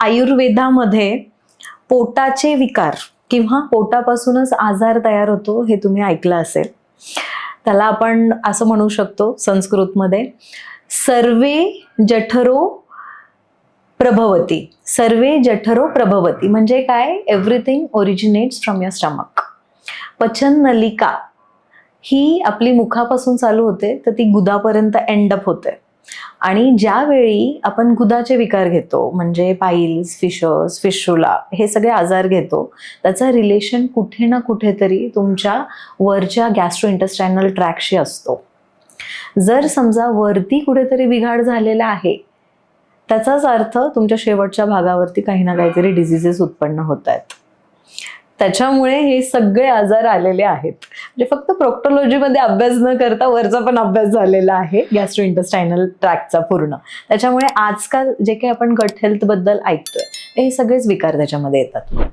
आयुर्वेदामध्ये पोटाचे विकार किंवा पोटापासूनच आजार तयार होतो हे तुम्ही ऐकलं असेल. त्याला आपण असं म्हणू शकतो संस्कृतमध्ये सर्वे जठरो प्रभवती. सर्वे जठरो प्रभवती. म्हणजे काय? Everything originates from your stomach पचन नलिका ही आपली मुखापासून चालू होते तर ती गुदापर्यंत एंड अप होते. आणि ज्यावेळी आपण गुदाचे विकार घेतो म्हणजे पाईल्स फिशर्स फिशुला हे सगळे आजार घेतो त्याचा रिलेशन कुठे ना कुठेतरी तुमच्या वरच्या गॅस्ट्रो इंटेस्टायनल ट्रॅकशी असतो. जर समजा वरती कुठेतरी बिघाड झालेला आहे त्याचाच अर्थ तुमच्या शेवटच्या भागावरती काही ना काहीतरी डिझिजेस उत्पन्न होत आहेत त्याच्यामुळे हे सगळे आजार आलेले आहेत. म्हणजे फक्त प्रोक्टोलॉजीमध्ये अभ्यास न करता वरचा पण अभ्यास झालेला आहे गॅस्ट्रो इंटरस्टायनल ट्रॅकचा पूर्ण. त्याच्यामुळे आजकाल जे काही आपण गट हेल्थबद्दल ऐकतोय हे सगळेच विकार त्याच्यामध्ये येतात.